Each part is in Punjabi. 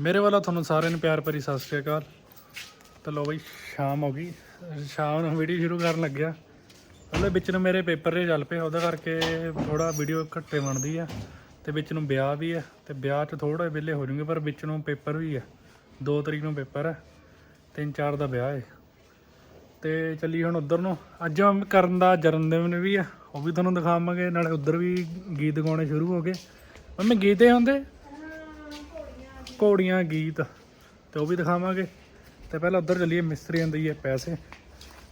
ਮੇਰੇ ਵੱਲੋਂ ਤੁਹਾਨੂੰ ਸਾਰਿਆਂ ਨੂੰ ਪਿਆਰ ਭਰੀ ਸਤਿ ਸ਼੍ਰੀ ਅਕਾਲ। ਤੇ ਲੋ ਬਈ, ਸ਼ਾਮ ਹੋ ਗਈ। ਸ਼ਾਮ ਨੂੰ ਵੀਡੀਓ ਸ਼ੁਰੂ ਕਰਨ ਲੱਗਿਆ। ਉਹਦੇ ਵਿੱਚ ਨੂੰ ਮੇਰੇ ਪੇਪਰ ਜੇ ਚੱਲ ਪਏ, ਉਹਦਾ ਕਰਕੇ ਥੋੜਾ ਵੀਡੀਓ ਘੱਟੇ ਬਣਦੀ ਆ। ਤੇ ਵਿੱਚ ਨੂੰ ਵਿਆਹ ਵੀ ਆ, ਤੇ ਵਿਆਹ 'ਚ ਥੋੜਾ ਵਿਹਲੇ ਹੋ ਜਾਊਂਗੇ, ਪਰ ਵਿੱਚ ਨੂੰ ਪੇਪਰ ਵੀ ਆ। 2 ਤਰੀਕ ਨੂੰ ਪੇਪਰ ਆ 3-4 ਦਾ ਵਿਆਹ ਹੈ ਤੇ ਚੱਲੀ ਹੁਣ ਉਧਰ ਨੂੰ। ਅੱਜ ਮੈਂ ਕਰਨ ਦਾ ਜਨਮਦਿਨ ਵੀ ਆ, ਉਹ ਵੀ ਤੁਹਾਨੂੰ ਦਿਖਾਵਾਂਗੇ, ਨਾਲੇ ਉਧਰ ਵੀ ਗੀਤ ਗਾਉਣੇ ਸ਼ੁਰੂ ਹੋ ਗਏ। ਮੰਮੀ ਗੀਤੇ ਹੁੰਦੇ। ਘੋੜੀਆਂ ਗੀਤ ਤੇ ਉਹ ਵੀ ਦਿਖਾਵਾਂਗੇ। ਤੇ ਪਹਿਲਾਂ ਉੱਧਰ ਚੱਲੀਏ, ਮਿਸਤਰੀਆਂ ਦਈਏ ਪੈਸੇ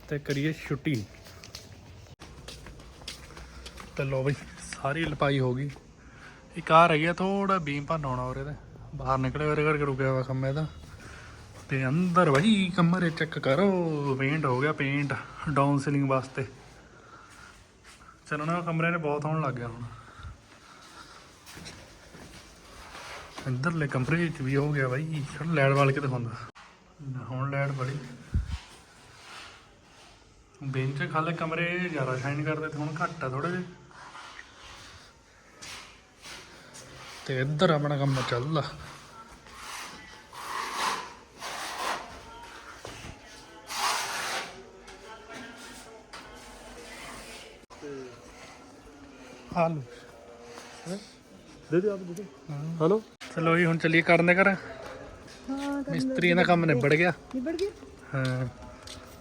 ਤੇ ਕਰੀਏ ਛੁੱਟੀ। ਤੇ ਲੋ ਬਈ, ਸਾਰੀ ਲਪਾਈ ਹੋ ਗਈ। ਇੱਕ ਆ ਰਹੀ ਆ ਥੋੜਾ ਬੀਮ ਭੰਨ ਆਉਣਾ ਉਰੇ ਤੇ। ਬਾਹਰ ਨਿਕਲੇ ਉਹਦੇ ਕਰਕੇ ਰੁਕਿਆ ਵਾ ਕੰਮ ਇਹਦਾ ਤੇ ਅੰਦਰ ਵਹੀ ਕਮਰੇ ਚੈੱਕ ਕਰੋ ਪੇਂਟ ਹੋ ਗਿਆ ਪੇਂਟ ਡਾਊਨ ਸੀਲਿੰਗ ਵਾਸਤੇ। ਚੱਲਣਾ ਕਮਰੇ ਨੇ ਬਹੁਤ ਹੋਣ ਲੱਗ ਗਿਆ ਹੁਣ। ਅੰਦਰਲੇ ਕਮਰੇ ਵਿੱਚ ਵੀ ਹੋ ਗਿਆ ਬਾਈ ਚਲ ਲੈਟ ਵਾਲ ਕੇ ਦਿਖਾਉਂਦਾ ਹੁਣ ਲੈਟ ਬੜੀ। ਬੈਂਚ ਖਾਲੇ ਕਮਰੇ ਜ਼ਿਆਦਾ ਸ਼ਾਈਨ ਕਰਦੇ ਤੇ ਹੁਣ ਘੱਟ ਆ ਥੋੜੇ ਜਿਹੇ। ਤੇ ਇੱਧਰ ਆਪਣਾ ਕੰਮ ਚੱਲਦਾ ਹਾਲੋ। ਦੇ ਦੇ ਆਪ ਦੇ ਹਲੋ। ਚਲੋ ਜੀ ਹੁਣ ਚੱਲੀਏ ਕਰਨ ਦੇ ਘਰ। ਹਾਂ ਮਿਸਤਰੀ ਦਾ ਕੰਮ ਨਿਬੜ ਗਿਆ। ਨਿਬੜ ਗਈ ਹਾਂ।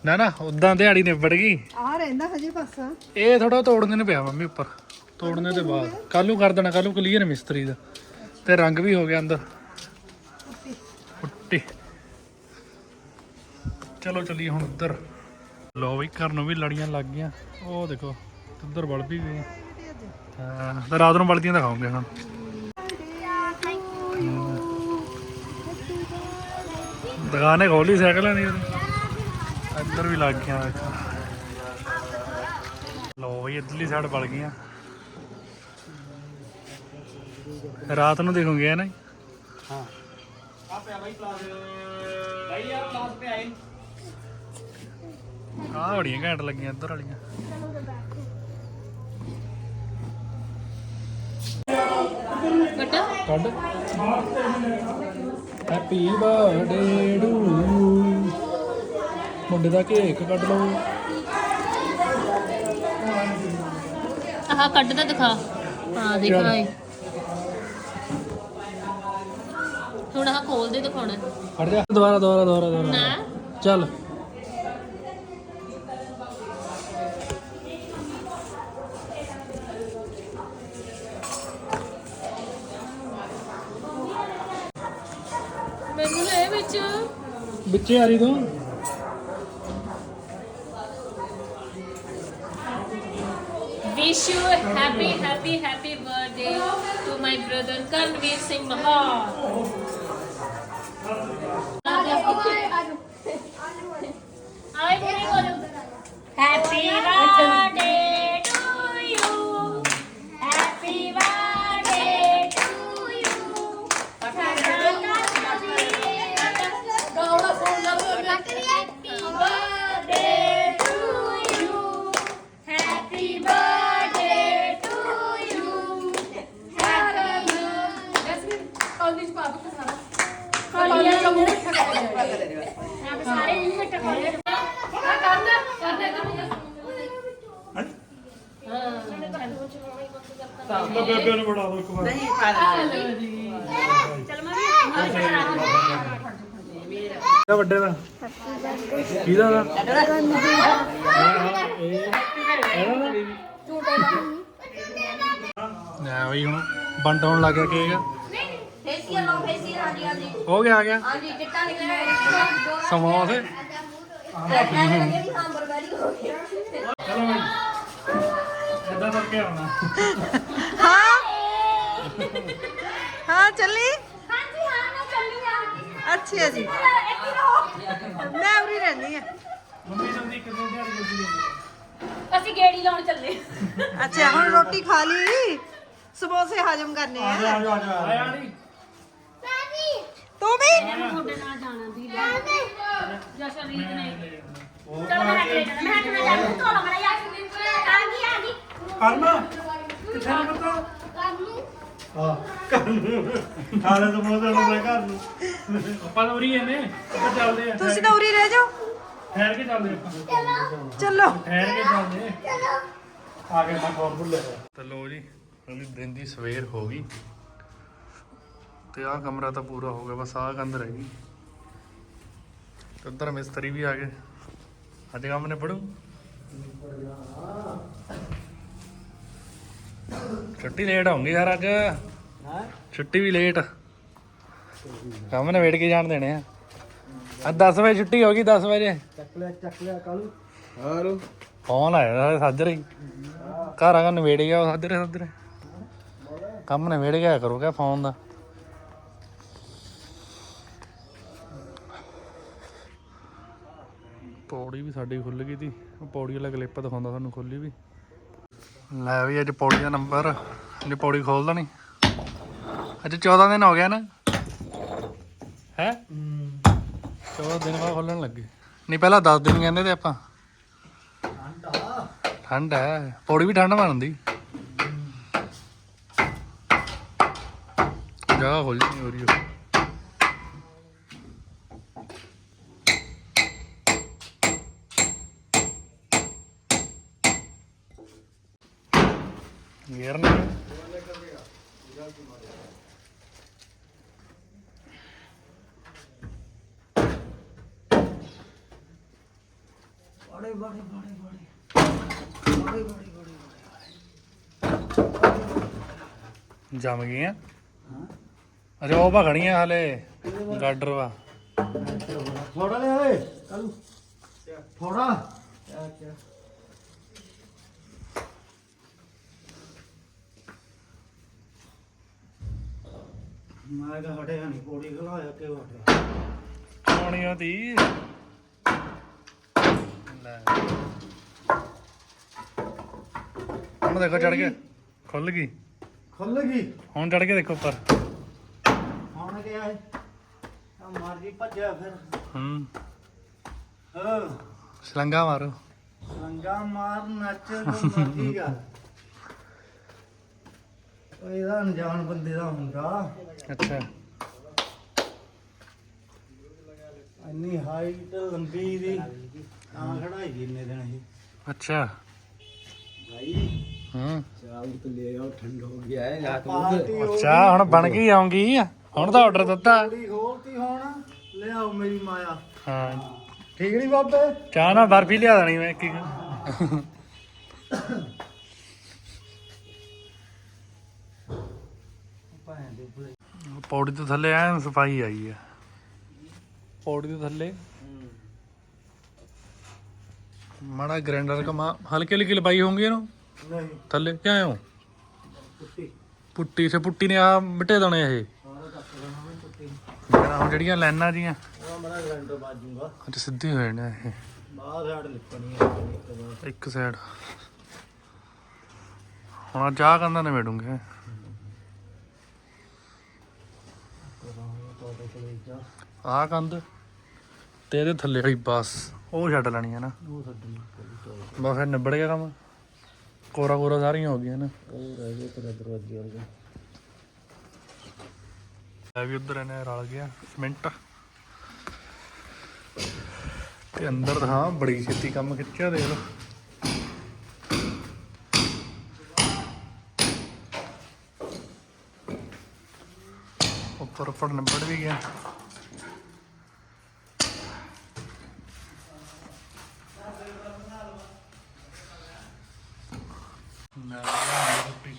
ਨਾ ਨਾ ਉਦਾਂ ਦਿਹਾੜੀ ਨਿਬੜ ਗਈ। ਆ ਰਹਿੰਦਾ ਹਜੇ ਪਾਸਾ। ਇਹ ਥੋੜਾ ਤੋੜਨੇ ਨੇ ਪਿਆ ਮੰਮੀ ਉੱਪਰ। ਤੋੜਨੇ ਦੇ ਬਾਅਦ। ਕੱਲ ਕਰ ਦੇਣਾ ਕੱਲ ਕਲੀਅਰ ਮਿਸਤਰੀ ਦਾ। ਤੇ ਰੰਗ ਵੀ ਹੋ ਗਿਆ ਅੰਦਰ। ਪੁੱਟੀ ਚਲੋ ਚੱਲੀਏ ਹੁਣ ਉੱਧਰ। ਲੋ ਵੀ ਘਰ ਨੂੰ ਵੀ ਲੜੀਆਂ ਲੱਗ ਗਈਆਂ। ਉਹ ਦੇਖੋ ਉੱਧਰ ਵੜ ਵੀ। ਗਏ ਹਾਂ ਤੇ ਰਾਤ ਨੂੰ ਬਲਦੀਆਂ ਦਿਖਾਉਂਗੇ ਹੁਣ। ਦੁਕਾਨੇ ਖੋਲੀ ਸਾਈਕਲਾਂ ਦੀ ਇੱਧਰ ਵੀ ਲੱਗ ਗਿਆ ਲੋ ਬਈ ਇੱਧਰਲੀ ਸਾਈਡ ਬਲ ਗਈਆਂ। ਰਾਤ ਨੂੰ ਦੇਖੋਗੇ ਨਾ ਹਾਂ। ਆਹ ਬੜੀਆਂ ਘੈਂਟ ਲੱਗੀਆਂ ਇੱਧਰ ਵਾਲੀਆਂ। ਕੱਢ। ਹੈਪੀ ਬਰਥਡੇ ਟੂ ਮੁੰਡੇ ਦਾ ਕੇਕ ਕੱਢ ਲਓ। ਆਹ ਕੱਢ ਤਾਂ ਦਿਖਾ। ਹਾਂ ਦਿਖਾਏ ਹੁਣ ਆਹ ਖੋਲ ਦੇ ਦਿਖਾਉਣਾ। ਹਟ ਜਾ। ਦੁਬਾਰਾ ਦੁਬਾਰਾ ਦੁਬਾਰਾ ਦੁਬਾਰਾ। ਨਾ। ਚੱਲ। ಯಾರು ಇದು Wish you happy, happy, happy birthday to my brother Kanvir Singh Mahal. Happy birthday. ਨੂੰ ਬੜਾ ਦੋ ਇੱਕ ਵਾਰ ਕਿਹਦਾ ਵੱਡੇ ਦਾ? ਕਿਹਦਾ ਦਾ? ਨਾ ਬਈ ਹੁਣ ਲੱਗ ਗਿਆ ਕੇਕ। ਫੇਸੀਅਲ ਲਓ ਫੇਸੀਅਲ ਹਾਂਜੀ ਹਾਂਜੀ ਹੋ ਗਿਆ ਆ ਗਿਆ। ਹਾਂਜੀ ਚਿੱਟਾ ਨਿਕਲਿਆ ਸਮੋਸੇ। ਐਵੇਂ ਲੱਗੇ ਵੀ ਹਾਂ ਬਰਬਰੀ ਹੋ ਗਿਆ ਚਲੋ ਇਦਾਂ ਕਰਕੇ ਆਉਣਾ। ਹਾਂ। ਹਾਂ ਚੱਲੀ? ਹਾਂਜੀ ਹਾਂ ਮੈਂ ਚੱਲੀ ਆ ਅੱਛਾ ਜੀ। ਇੱਥੇ ਰਹੋ ਮੈਂ ਉਰੀ ਰਹਿੰਦੀ ਆ ਮੰਮੀ ਜਲਦੀ ਕਿਦੋਂ ਦਿਹਾੜੀ ਜਲਦੀ ਅਸੀਂ ਗੇੜੀ ਲਾਉਣ ਚੱਲੇ ਅੱਛਾ ਹੁਣ ਰੋਟੀ ਖਾ ਲਈ? ਸਮੋਸੇ ਹਜਮ ਕਰਨੇ ਆ। ਆਇਆ ਨਹੀਂ। ਤੂੰ ਵੀ? ਤੁਹਾਡੇ ਨਾਲ ਜਾਣਾ ਦੀ ਜਸ਼ਨ ਰੀਤ ਨਹੀਂ ਚਲ ਮੈਂ ਹੱਟ ਜਾਣਾ ਮੈਂ ਹੱਟ ਜਾਣਾ ਕੋਲ ਮੜਾ ਯਾਰ ਆ ਗਈ ਆ ਗਈ। ਕਰਨਾ ਕਿੱਥੇ ਨਾ ਪਤਾ? ਕਰਨੂ। ਹਾਂ ਖਾਣੇ ਤੋਂ ਬਹੁਤ ਨੂੰ ਮੈਂ ਘਰ ਨੂੰ। ਆਪਾਂ ਤਾਂ ਉਰੀ ਇਹਨੇ ਆਪਾਂ ਚੱਲਦੇ ਆ ਤੁਸੀਂ ਤਾਂ ਉਰੀ ਰਹਿ ਜਾਓ। ਠਹਿਰ ਕੇ ਚੱਲਦੇ ਆਪਾਂ। ਚੱਲੋ। ਠਹਿਰ ਕੇ ਚੱਲਦੇ ਆ ਗਏ ਮੈਂ ਫੋਨ ਭੁੱਲ ਗਿਆ ਤੇ ਲੋ ਜੀ ਅਗਲੀ ਦਿਨ ਦੀ ਸਵੇਰ ਹੋ ਗਈ। ਤੇ ਆਹ ਕਮਰਾ ਤਾਂ ਪੂਰਾ ਹੋ ਗਿਆ ਬਸ ਆਹ ਕੰਧ ਰਹਿ ਗਈ। ਤੇ ਉੱਧਰ ਮਿਸਤਰੀ ਵੀ ਆ ਗਏ। ਅੱਜ ਕੰਮ ਨੇ ਪੜੂ ਛੁੱਟੀ ਲੇਟ ਹੋਊਗੀ ਯਾਰ ਅੱਜ। ਛੁੱਟੀ ਵੀ ਲੇਟ ਕੰਮ ਨੇ ਵੇਟ ਕੇ ਜਾਣ ਦੇਣੇ ਆ। ਅੱਜ 10 ਵਜੇ ਛੁੱਟੀ ਹੋ ਗਈ 10 ਵਜੇ। ਚੱਕ ਲਿਆ ਚੱਕ ਲਿਆ ਕਾਲੂ। ਹਾਲੋ ਫੋਨ ਆਇਆ ਸਾਜਰੇ ਹੀ ਘਰ ਆ ਕੇ ਨਵੇੜ ਗਿਆ ਉਹ ਸਾਜਰੇ ਸਾਜਰੇ ਕੰਮ ਨਵੇੜ ਗਿਆ ਕਰੋਗਾ ਫੋਨ ਦਾ। ਪੌੜੀ ਵੀ ਸਾਡੀ ਖੁੱਲ ਗਈ ਤੀ। ਉਹ ਪੌੜੀ ਵਾਲਾ ਕਲਿੱਪ ਦਿਖਾਉਂਦਾ ਤੁਹਾਨੂੰ ਖੁੱਲੀ ਵੀ। ਲੈ ਵੀ ਅੱਜ ਪੌੜੀ ਦਾ ਨੰਬਰ ਅੱਜ ਪੌੜੀ ਖੋਲਦਾ ਨਹੀਂ ਅੱਜ 14 ਦਿਨ ਹੋ ਗਿਆ ਨਾ। ਹੈ? 14 ਦਿਨ ਬਾਅਦ ਖੋਲਣ ਲੱਗੇ। ਨਹੀਂ ਪਹਿਲਾਂ 10 ਦਿਨ ਕਹਿੰਦੇ ਤੇ ਆਪਾਂ। ਠੰਡ ਹੈ ਪੌੜੀ ਵੀ ਠੰਡ ਬਣਦੀ ਜਗ੍ਹਾ ਖੁੱਲ ਨਹੀਂ ਹੋ ਰਹੀ ਗੇਰ ਨਹੀਂ ਬੜੇ ਬੜੇ ਬੜੇ ਬੜੇ ਬੜੇ ਬੜੇ ਬੜੇ ਜੰਮ ਗਈਆਂ। ਅਰੇ ਉਹ ਭਗਣੀਆਂ ਹਲੇ ਗਾਡਰ ਵਾ। ਥੋੜਾ ਲੈ ਓਏ ਕਾਲੂ। ਥੋੜਾ ਮੈਂ ਤਾਂ ਹਟਿਆ ਨਹੀਂ ਪੌੜੀ ਖਲਾਇਆ ਕਿ ਹਟਿਆ। ਉਹਦੀ ਲੈ। ਹੁਣ ਦੇਖੋ ਚੜ ਗਿਆ ਖੁੱਲ ਗਈ। ਖੁੱਲ ਗਈ। ਹੁਣ ਚੜ ਕੇ ਦੇਖੋ ਉੱਪਰ। ਹੁਣ ਗਿਆ ਹੈ ਆ ਮਾਰ ਜੀ ਭੱਜਿਆ ਫਿਰ। ਹੂੰ। ਹਾਂ। ਸਲੰਗਾ ਮਾਰੋ। ਰੰਗਾ ਮਾਰ ਨੱਚ ਜੋ ਮਰਜ਼ੀ ਕਰ ਉਹ ਇਹਦਾ ਅਣਜਾਣ ਬੰਦੇ ਦਾ ਹੁੰਦਾ। ਅੱਛਾ। ਇੰਨੀ ਹਾਈਟ ਲੰਬੀ ਦੀ। ਤਾਂ ਖੜਾਈ ਇੰਨੇ ਦਿਨ ਇਹ। ਅੱਛਾ। ਭਾਈ। ਹੂੰ ਚਾਲ ਤੇ ਲੈ ਆਓ ਠੰਡ ਹੋ ਗਿਆ ਹੈ ਰਾਤ ਨੂੰ ਅੱਛਾ ਹੁਣ ਬਣ ਗਈ ਆਉਂਗੀ। ਹੁਣ ਤਾਂ ਆਰਡਰ ਦਿੱਤਾ। ਪੂਰੀ ਖੋਲਤੀ ਹੁਣ। ਲਿਆਓ ਮੇਰੀ ਮਾਇਆ। ਹਾਂ। ਠੀਕ ਨਹੀਂ ਬਾਬੇ? ਚਾਹ ਨਾਲ ਬਰਫੀ ਲਿਆ ਦੇਣੀ ਮੈਂ ਇੱਕ ਇੱਕ। ਭੈਣ ਦੇ ਭਲੇ ਪੌੜੀ ਤੋਂ ਥੱਲੇ ਐਨ ਸਫ਼ਾਈ ਆਈ ਹੈ ਪੌੜੀ ਤੋਂ ਥੱਲੇ। ਮਾੜਾ ਗ੍ਰਾਈਂਡਰ ਕਮਾ ਹਲਕੀ ਹਲਕੀ ਲਪਾਈ ਹੋਊਗੀ ਇਹਨੂੰ? ਨਹੀਂ। ਥੱਲੇ ਕਿਆ ਹੋ? ਕੁੱਤੀ ਪੁੱਟੀ ਸੇ ਪੁੱਟੀ ਨੇ ਆ ਮਿਟੇ ਦੇਣੇ ਇਹ? ਸਾਰਾ ਕੱਟ ਲੈਣਾ ਮੈਂ ਕੁੱਤੀ ਜਿਹੜਾ ਹੁਣ ਜਿਹੜੀਆਂ ਲਾਈਨਾਂ ਜੀਆਂ। ਉਹ ਮੇਰਾ ਗਰੰਟਰ ਬਾਜੂਗਾ ਅੱਜ ਸਿੱਧੇ ਹੋਏ ਨੇ ਇਹ। ਬਾਹਰ ਸਾਈਡ ਲਿਪਣੀ ਹੈ ਇੱਕ ਸਾਈਡ ਹੁਣ ਚਾਹ ਕੰਦਾ ਨੇ ਜਾ ਆਹ ਕੰਧ ਤੇ ਇਹਦੇ ਥੱਲੇ ਵਾਲੀ ਬਸ। ਉਹ ਛੱਡ ਲੈਣੀ ਹੈ ਨਾ। ਉਹ ਛੱਡਣੀ ਬਸ ਫਿਰ ਨਿਬੜ ਗਿਆ ਕੰਮ। ਕੋਰਾ ਕੋਰਾ ਸਾਰੀਆਂ ਹੋ ਗਈਆਂ ਨਾ। ਉਹ ਰਹਿ ਗਿਆ ਤੇਰਾ ਦਰਵਾਜ਼ੇ ਵਰਗਾ ਇਹ ਵੀ ਉਧਰ ਇਹਨੇ ਰਲ ਗਿਆ, ਸਿਮੈਂਟ। ਤੇ ਅੰਦਰ ਹਾਂ, ਬੜੀ ਛੇਤੀ ਕੰਮ ਖਿੱਚਿਆ, ਦੇਖ ਲਓ। ਉੱਪਰ ਉੱਪਰ ਨਿਬੜ ਵੀ ਗਿਆ ਨਾ ਰੋਟੀ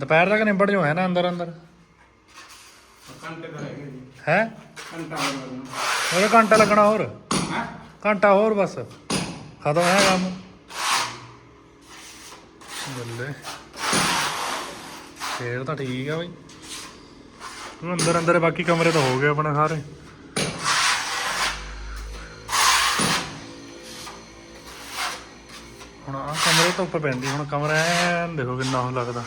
ਦੁਪਹਿਰ ਤੱਕ ਨਿਬੜ ਜੋ ਹੈ ਨਾ ਅੰਦਰ ਅੰਦਰ? ਹੈ? ਘੰਟਾ ਘੰਟਾ ਲੱਗਣਾ ਹੋਰ? ਘੰਟਾ ਹੋਰ ਬਸ। ਖਤਮ ਹੈ ਕੰਮ। ਬੱਲੇ। ਫੇਰ ਤਾਂ ਠੀਕ ਆ ਬਈ। ਹੁਣ ਅੰਦਰ ਅੰਦਰ ਬਾਕੀ ਕਮਰੇ ਤਾਂ ਹੋ ਗਏ ਆਪਣੇ ਸਾਰੇ। ਹੁਣ ਆ ਕਮਰੇ ਤੋਂ ਉੱਪਰ ਪੈਂਦੀ, ਹੁਣ ਕਮਰਾ ਐਨ ਦੇਖੋ ਕਿੰਨਾ ਉਹ ਲੱਗਦਾ।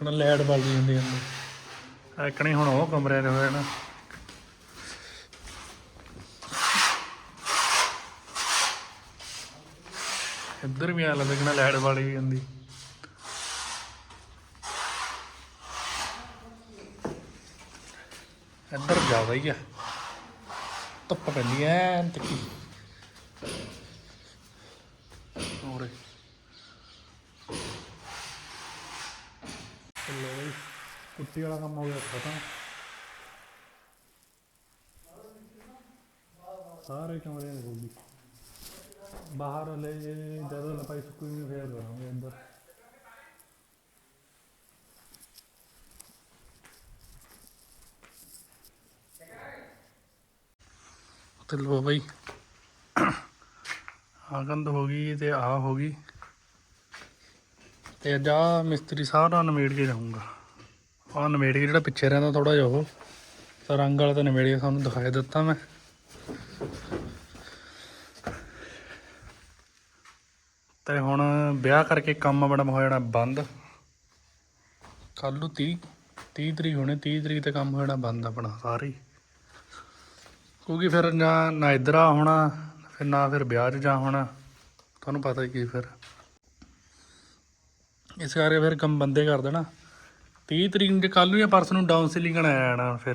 ਹੁਣ ਲਾਈਟ ਬਲਦੀ ਹੁੰਦੀ ਅੰਦਰ ਐਕਣੀ ਹੁਣ ਉਹ ਕਮਰਿਆਂ ਦੇ ਹੋਏ ਨਾ। ਇੱਧਰ ਵੀ ਆ ਲੱਗਦਾ ਲਾਈਟ ਵਾਲੀ ਜਾਂਦੀ ਇੱਧਰ ਜ਼ਿਆਦਾ ਹੀ ਆ। ਧੁੱਪ ਪੈਂਦੀ ਐ ਤੱਕੀ ਹੋਰੇ। ਚਲੋ ਬਈ ਕੁੱਤੀ ਵਾਲਾ ਕੰਮ ਹੋ ਗਿਆ, ਖਤਮ। ਸਾਰੇ ਕਮਰੇ ਦੇ ਹੋ ਬਾਹਰ ਲੈ ਜਦੋਂ ਲਪਾਈ ਸੁੱਕੀ ਨਹੀਂ ਫੇਰ ਕਰਾਂਗੇ ਅੰਦਰ। ਤੇ ਲੋ ਬਈ। ਆਹ ਕੰਧ ਹੋ ਗਈ ਤੇ ਆ ਹੋ ਗਈ। ਤੇ ਅੱਜ ਆਹ ਮਿਸਤਰੀ ਸਾਰਾ ਨਵੇੜ ਕੇ ਜਾਊਂਗਾ। ਆਹ ਨਵੇੜ ਕੇ ਜਿਹੜਾ ਪਿੱਛੇ ਰਹਿੰਦਾ ਥੋੜਾ ਜਿਹਾ ਉਹ। ਤਾਂ ਰੰਗ ਵਾਲਾ ਤਾਂ ਨਵੇੜ ਕੇ ਤੁਹਾਨੂੰ ਦਿਖਾਈ ਦਿੱਤਾ ਮੈਂ। ਤੇ ਹੁਣ ਵਿਆਹ ਕਰਕੇ ਕੰਮ ਬੜਾ ਹੋ ਜਾਣਾ ਬੰਦ। ਕੱਲ ਨੂੰ 30 30 ਤਰੀਕ ਹੋਣੀ 30 ਤਰੀਕ ਤੇ ਕੰਮ ਹੋ ਜਾਣਾ ਬੰਦ ਆਪਣਾ ਸਾਰੇ ਹੀ। ਕਿਉਂਕਿ ਫਿਰ ਨਾ ਨਾ ਇੱਧਰ ਆ ਹੋਣਾ ਫਿਰ ਨਾ ਫਿਰ ਵਿਆਹ 'ਚ ਜਾ ਹੋਣਾ। ਤੁਹਾਨੂੰ ਪਤਾ ਹੀ ਕੀ ਫਿਰ। ਇਸ ਕਰਕੇ ਫਿਰ ਕੰਮ ਬੰਦੇ ਕਰ ਦੇਣਾ 30 ਤਰੀਕ ਨੂੰ ਕੱਲ ਨੂੰ ਜਾਂ ਪਰਸ ਨੂੰ ਡਾਊਨ ਸੀਲਿੰਗ ਆ ਜਾਣਾ ਫਿਰ।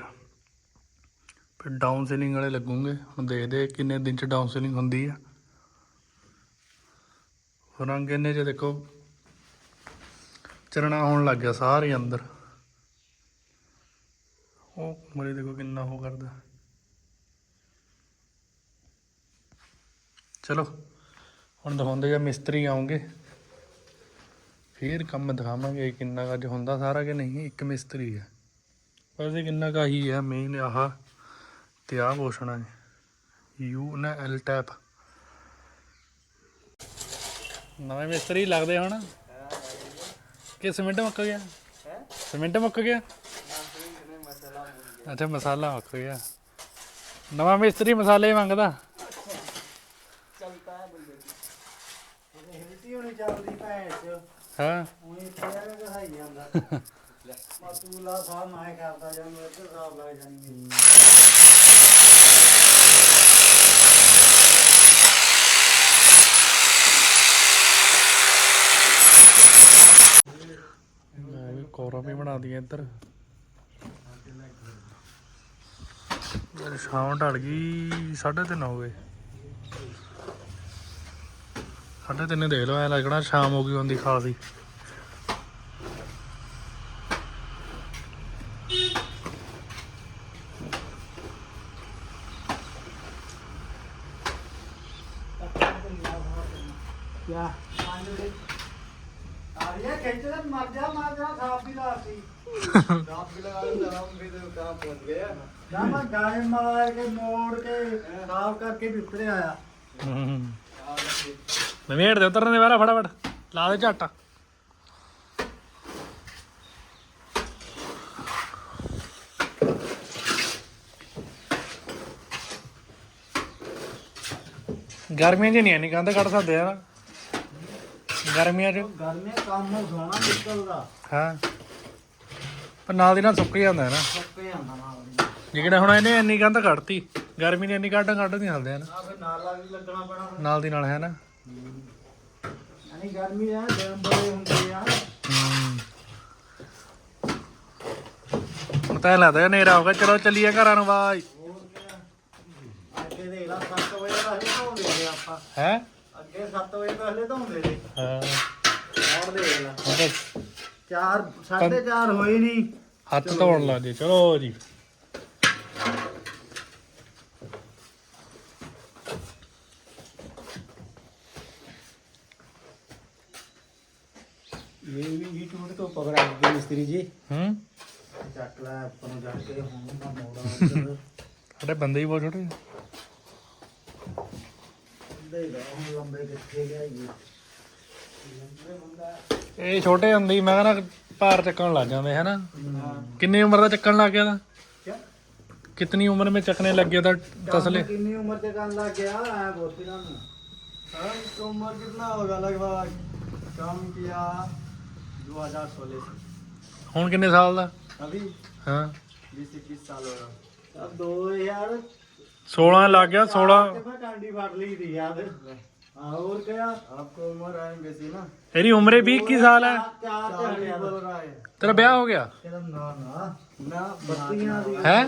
ਫਿਰ ਡਾਊਨ ਸੀਲਿੰਗ ਵਾਲੇ ਲੱਗੂਗੇ। ਹੁਣ ਦੇਖਦੇ ਕਿੰਨੇ ਦਿਨ ਚ ਡਾਊਨ ਸੀਲਿੰਗ ਹੁੰਦੀ ਆ। ਰੰਗ ਇਹਨੇ ਚ ਦੇਖੋ ਚਰਣਾ ਹੋਣ ਲੱਗ ਗਿਆ ਸਾਰੇ ਅੰਦਰ। ਉਹ ਮਰੇ ਦੇਖੋ ਕਿੰਨਾ ਉਹ ਕਰਦਾ। ਚਲੋ, ਹੁਣ ਦਿਖਾਉਂਦੇ ਆ ਮਿਸਤਰੀ ਆਉਂਗੇ ਫੇਰ ਕੰਮ ਦਿਖਾਵਾਂਗੇ ਕਿੰਨਾ ਕੁ ਅੱਜ ਹੁੰਦਾ ਸਾਰਾ ਕਿ ਨਹੀਂ, ਇੱਕ ਮਿਸਤਰੀ ਹੈ। ਵੈਸੇ ਕਿੰਨਾ ਕਾ ਹੀ ਹੈ ਮੇਨ ਆਹ ਤੇ ਆਹ ਪੋਸ਼ਣਾ ਹੈ। ਯੂ ਨਾ ਐਲ ਟੈਪ। ਨਵੇਂ ਮਿਸਤਰੀ ਲੱਗਦੇ ਹੁਣ। ਕਿ ਸਿਮੈਂਟ ਮੁੱਕ ਗਿਆ? ਸਿਮੈਂਟ ਮੁੱਕ ਗਿਆ? ਅੱਛਾ, ਮਸਾਲਾ ਮੁੱਕ ਗਿਆ। ਨਵਾਂ ਮਿਸਤਰੀ ਮਸਾਲੇ ਮੰਗਦਾ ਹਿਲਤੀ ਹੋਣੀ ਚੱਲਦੀ ਭੈਣ ਚ ਹਾਂ। ਉਹੀ ਪਿਆ ਨੇ ਦਿਖਾਈ ਜਾਂਦਾ। ਮਤੂਲਾ ਸਾਹ ਮੈਂ ਕਰਦਾ ਜਾਂਦਾ ਇੱਧਰ ਸਾਹ ਲੱਗ ਜਾਣੀ ਮੈਂ ਵੀ ਕੋਰਾ ਵੀ ਬਣਾ ਦਈਏ ਇੱਧਰ। ਸ਼ਾਮ ਢਲ ਗਈ 3:30 ਹੋ ਗਏ। 3:30 ਦੇਖ ਲਓ ਐ ਲੱਗਣਾ ਸ਼ਾਮ ਹੋ ਗਈ ਹੁੰਦੀ ਖਾਸੀ। ਕਿਆ? ਆਰਿਆ ਖਿੱਚ ਲੈ ਮਰ ਜਾ ਮਰ ਜਾ ਸਾਫ਼ ਵੀ ਲਾਤੀ ਸਾਫ਼ ਵੀ ਲਗਾ ਹਮ ਵੀ ਤੇ ਕੰਮ ਪਹੁੰਚ ਗਿਆ। ਨਾ ਮੈਂ ਗਾਏ ਮਾਰ ਕੇ ਮੋੜ ਕੇ ਸਾਫ਼ ਕਰਕੇ ਵੀ ਉੱਤਰੇ ਆਇਆ ਹੂੰ। ਨਵੇੜ ਦੇ ਉਤਰਨ ਦੇ ਵਾਰਾ ਫਟਾਫਟ। ਲਾ ਦੇ ਝੱਟ। ਗਰਮੀਆਂ 'ਚ ਨਹੀਂ ਐਨੀ ਕੰਧ ਕੱਢ ਸਕਦੇ ਯਾਰ। ਗਰਮੀਆਂ 'ਚ। ਗਰਮੀ ਕੰਮ ਸੋਹਣਾ ਨਿਕਲਦਾ। ਹਾਂ। ਪਰ ਨਾਲ ਦੀ ਨਾਲ ਸੁੱਕ ਜਾਂਦਾ ਹੈ ਨਾ। ਸੁੱਕ ਜਾਂਦਾ ਨਾਲ ਦੀ। ਜਿਹੜਾ ਹੁਣ ਇਹਨੇ ਇੰਨੀ ਕੰਧ ਕੱਢਤੀ। ਗਰਮੀ ਨੇ ਇੰਨੀ ਕੱਢ ਕੱਢ ਨਹੀਂ ਹਲਦੇ ਹਨ ਆ ਫਿਰ ਨਾਲਾ ਵੀ ਲੱਗਣਾ ਪੈਣਾ ਨਾਲ ਦੀ ਨਾਲ ਹੈ ਨਾ। ਯਾਨੀ ਗਰਮੀ ਆ ਦਿਨ ਬੜੇ ਹੁੰਦੇ ਆ। ਹੂੰ ਹੁਣ ਤਾਂ ਐਂ ਲੱਗਦਾ ਹਨੇਰਾ ਹੋ ਗਿਆ ਚਲੋ ਚੱਲੀਏ ਘਰਾਂ ਨੂੰ ਬਾਈ। ਅੱਗੇ ਦੇ ਲਾ 7 ਵਜੇ ਦਾ ਹਲੇ ਧੋਂਦੇ ਨੇ ਆਪਾਂ। ਹੈ? ਅੱਗੇ 7 ਵਜੇ ਦਾ ਹਲੇ ਧੋਂਦੇ ਨੇ ਹਾਂ। ਹੋਰ ਦੇ ਲਾ। ਹੁਣ ਤਾਂ 4 4:30 ਹੋਏ ਨਹੀਂ ਹੱਥ ਧੋਣ ਜੇ ਚਲੋ ਜੀ। ਇਹ ਵੀ YouTube ਤੋਂ ਪਕੜ ਆ ਗਏ ਮਿਸਤਰੀ ਜੀ ਹੂੰ ਚੱਕ ਲੈ ਆਪਾਂ ਨੂੰ ਜਾ ਕੇ ਹੁਣ ਦਾ ਮੋੜਾ ਉੱਧਰ ਸਾਡੇ ਬੰਦੇ ਹੀ ਬਹੁਤ ਛੋਟੇ ਸਿੱਧੇ ਹੀ ਰਹੋ, ਹੁਣ ਲੰਬੇ ਕਿੱਥੇ ਗਿਆ ਜੀ ਇਹ ਛੋਟੇ ਹੁੰਦੇ ਹੀ ਮੈਂ ਕਹਿੰਦਾ ਭਾਰ ਚੱਕਣ ਲੱਗ ਜਾਂਦੇ ਹੈ ਨਾ ਕਿੰਨੀ ਉਮਰ ਦਾ ਚੱਕਣ ਲੱਗ ਗਿਆ ਤਾਂ ਕਿਆ ਕਿਤਨੀ ਉਮਰ में चकने लग गया था तसले ਕੰਮ ਕਿੰਨੀ ਉਮਰ ਤੇ ਕਰਨ ਲੱਗ ਗਿਆ ਐ ਬੋਤੀ ਨਾ सर इसका उम्र कितना होगा लगभग काम किया 2016 से ਹੁਣ ਕਿੰਨੇ ਸਾਲ ਦਾ अभी ਹਾਂ 20 21 साल हो रहा अब 2000 16 ਲੱਗ ਗਿਆ 16 ਤੇ ਮੈਂ ਕਾਂਡੀ ਫੜ ਲਈ ਸੀ ਯਾਦ ਹਾਂ ਹੋਰ ਕਿਆ आपको उम्र है बेसी ना ਤੇਰੀ ਉਮਰੇ 20 21 ਸਾਲ ਹੈ ਚਾਰ ਤੇ ਹਟਿਆ बोल रहा है ਤੇਰਾ ਵਿਆਹ ਹੋ ਗਿਆ ਕਿਹਦਾ ਨਾ ਨਾ ਨਾ ਬੱਤੀਆਂ ਦੀ ਹੈ ਹੈ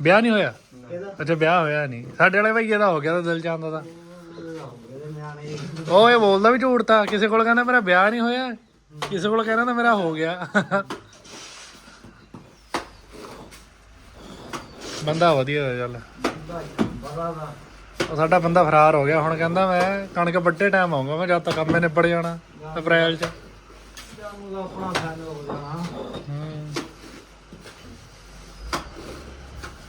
ਵਿਆਹ ਨਹੀਂ ਹੋਇਆ ਕਿਹਦਾ ਅੱਛਾ ਵਿਆਹ ਹੋਇਆ ਨਹੀਂ ਸਾਡੇ ਵਾਲੇ ਭਈਏ ਦਾ ਹੋ ਗਿਆ ਤਾਂ ਦਿਲ ਚਾਹੁੰਦਾ ਤਾਂ ਇਹਦੇ ਨਿਆਣੇ ਉਹ ਇਹ ਬੋਲਦਾ ਵੀ ਝੂਠ ਤਾਂ ਕਿਸੇ ਕੋਲ ਕਹਿੰਦਾ ਮੇਰਾ ਵਿਆਹ ਨਹੀਂ ਹੋਇਆ ਕਿਸੇ ਕੋਲ ਕਹਿੰਦਾ ਤਾਂ ਮੇਰਾ ਹੋ ਗਿਆ। ਬੰਦਾ ਵਧੀਆ ਹੋਇਆ ਚੱਲ। ਉਹ ਸਾਡਾ ਬੰਦਾ ਫਰਾਰ ਹੋ ਗਿਆ, ਹੁਣ ਕਹਿੰਦਾ ਮੈਂ ਕਣਕ ਵੱਡੇ ਟਾਈਮ ਆਉਂਗਾ ਮੈਂ ਜਦ ਤੱਕ ਕੰਮੇ ਨਿਬੜ ਜਾਣਾ, ਅਪ੍ਰੈਲ ਚ। ਜਾਮੂਗਾ ਆਪਣਾ ਫੈਨ ਹੋ ਜਾਣਾ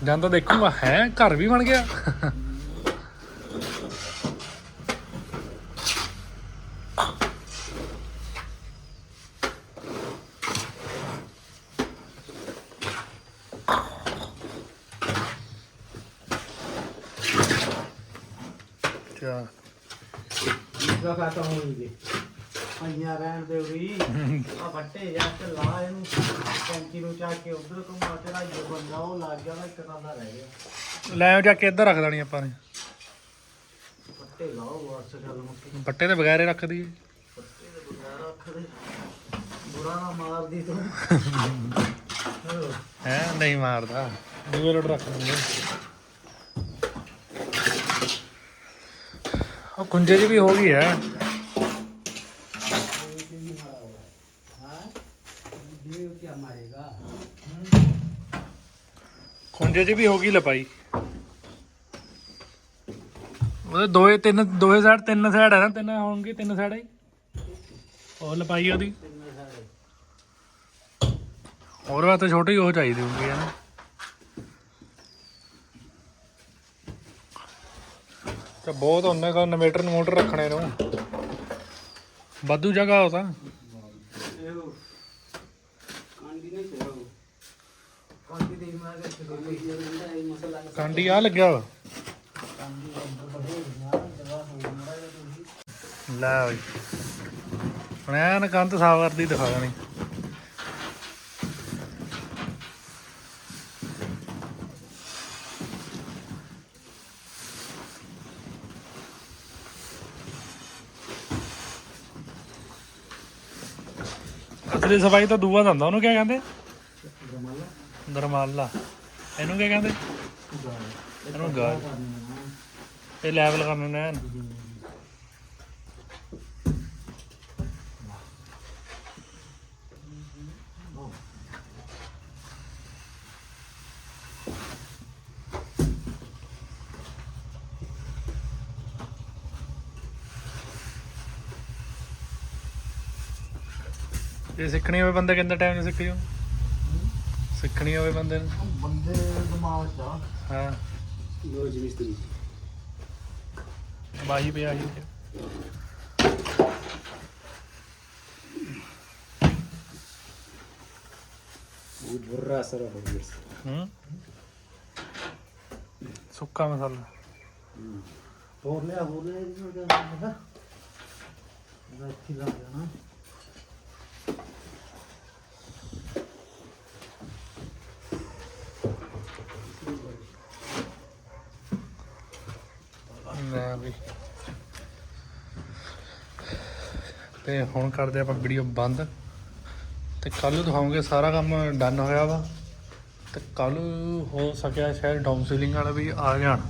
ਜਾਂਦਾ ਦੇਖੂਗਾ, ਹੈ, ਘਰ ਵੀ ਬਣ ਗਿਆ ਚਾ ਇਸਦਾ ਖਾਤਾ ਹੋਣੀ ਪੰਜਾ ਰਹਿਣ ਦੇ ਉਰੀ ਆ ਫੱਟੇ ਜਾਂ ਤੇ ਲਾ ਇਹਨੂੰ। ਕੈਂਚੀ ਨੂੰ ਚਾ ਕੇ ਉਧਰ ਘੁੰਮਾ ਤੇਰਾ ਜੋ ਬੰਦਾ ਉਹ ਲੱਗ ਗਿਆ ਨਾ ਇੱਕ ਤਰ੍ਹਾਂ ਦਾ ਰਹਿ ਗਿਆ। ਲੈ ਜਾ ਕੇ ਇੱਧਰ ਰੱਖ ਦੇਣੀ ਆਪਾਂ ਨੇ। ਫੱਟੇ ਲਾਓ ਬਸ ਗੱਲ ਮੁੱਕੀ। ਪੱਟੇ ਤੇ ਬਗੈਰੇ ਰੱਖ ਦਈਏ। ਫੱਟੇ ਦੇ ਬਗੈਰ ਰੱਖ ਦੇ। ਬੁਰਾ ਨਾ ਮਾਰਦੀ ਤੂੰ। ਹੋ ਹੈ ਨਹੀਂ ਮਾਰਦਾ। ਦੂਏ ਲੋਟ ਰੱਖ ਦਿੰਦੇ। ਉਹ ਗੁੰਜੇ ਜੀ ਵੀ ਹੋ ਗਈ ਹੈ। ਖੁੰਝੇ ਜੀ ਵੀ ਹੋ ਗਈ ਲਪਾਈ ਉਹਦੇ ਦੋਏ ਤਿੰਨ ਦੋਏ ਸਾਈਡ ਤਿੰਨ ਸਾਈਡ ਹੈ ਨਾ, ਤਿੰਨ ਹੋਣਗੇ, ਤਿੰਨ ਸਾਈਡ ਹੀ ਉਹ ਲਪਾਈ ਉਹਦੀ। ਹੋਰ ਵਾ ਛੋਟੀ ਉਹ ਚਾਹੀਦੀ ਹੁੰਦੀ ਹੈ ਨਾ। ਤੇ ਬਹੁਤ ਉਹਨੇ ਕੋ ਇਨਵੇਟਰ ਇਨਵਰਟਰ ਰੱਖਣੇ ਨੂੰ ਵਾਧੂ ਜਗ੍ਹਾ ਹੋ ਤਾਂ। ਕਾਂਡੀ ਆ ਲੱਗਿਆ ਵਾ। ਲੈ ਹੁਣ ਐਨ ਕੰਧ ਸਾਵਰ ਦੀ ਦਿਖਾ ਦੇਣੀ। ਅਸਲੀ ਸਫ਼ਾਈ ਤਾਂ ਦੂਆ ਦੰਦਾ ਉਹਨੂੰ ਕਿਆ ਕਹਿੰਦੇ? ਦਰਮਾਲਾ। ਇਹਨੂੰ ਕਿਆ ਕਹਿੰਦੇ? ਇਹਨੂੰ ਗਾਲ। ਇਹ ਲੈਵਲ ਕਰਨੇ ਨੇ ਐਨ। ਜੇ ਸਿੱਖਣੀ ਹੋਵੇ ਬੰਦਾ ਕਿੰਨਾ ਟਾਈਮ ਸਿੱਖ ਜੂ ਸਿੱਖਣੀ ਹੋਵੇ ਬੰਦੇ ਬੰਦੇ ਦਿਮਾਗ ਦਾ ਹਾਂ। ਲੋ ਜੀ ਮਿਸਤਰੀ। ਬਾਹੀ ਪਿਆ ਹੀ ਉਹ ਸੁੱਕਾ ਮਸਾਲਾ। ਹੋਰ ਲਿਆ ਹੋਰ ਲਿਆ ਇਹਦਾ ਇਹਦਾ ਇੱਥੇ ਲੱਗ ਜਾਣਾ ਤੇ ਹੁਣ ਕਰਦੇ ਆਪਾਂ ਵੀਡੀਓ ਬੰਦ। ਤੇ ਕੱਲ ਨੂੰ ਦਿਖਾਉਂਗੇ ਸਾਰਾ ਕੰਮ ਡਨ ਹੋਇਆ ਵਾ। ਤੇ ਕੱਲ ਹੋ ਸਕਿਆ ਸ਼ਾਇਦ ਡਾਊਨ ਸੀਲਿੰਗ ਵਾਲਾ ਵੀ ਆ ਜਾਣ।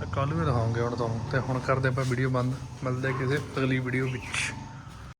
ਤੇ ਕੱਲ ਵੀ ਦਿਖਾਉਂਗੇ ਹੁਣ ਤੁਹਾਨੂੰ। ਤੇ ਹੁਣ ਕਰਦੇ ਆਪਾਂ ਵੀਡੀਓ ਬੰਦ। ਮਿਲਦੇ ਕਿਸੇ ਅਗਲੀ ਵੀਡੀਓ ਵਿੱਚ।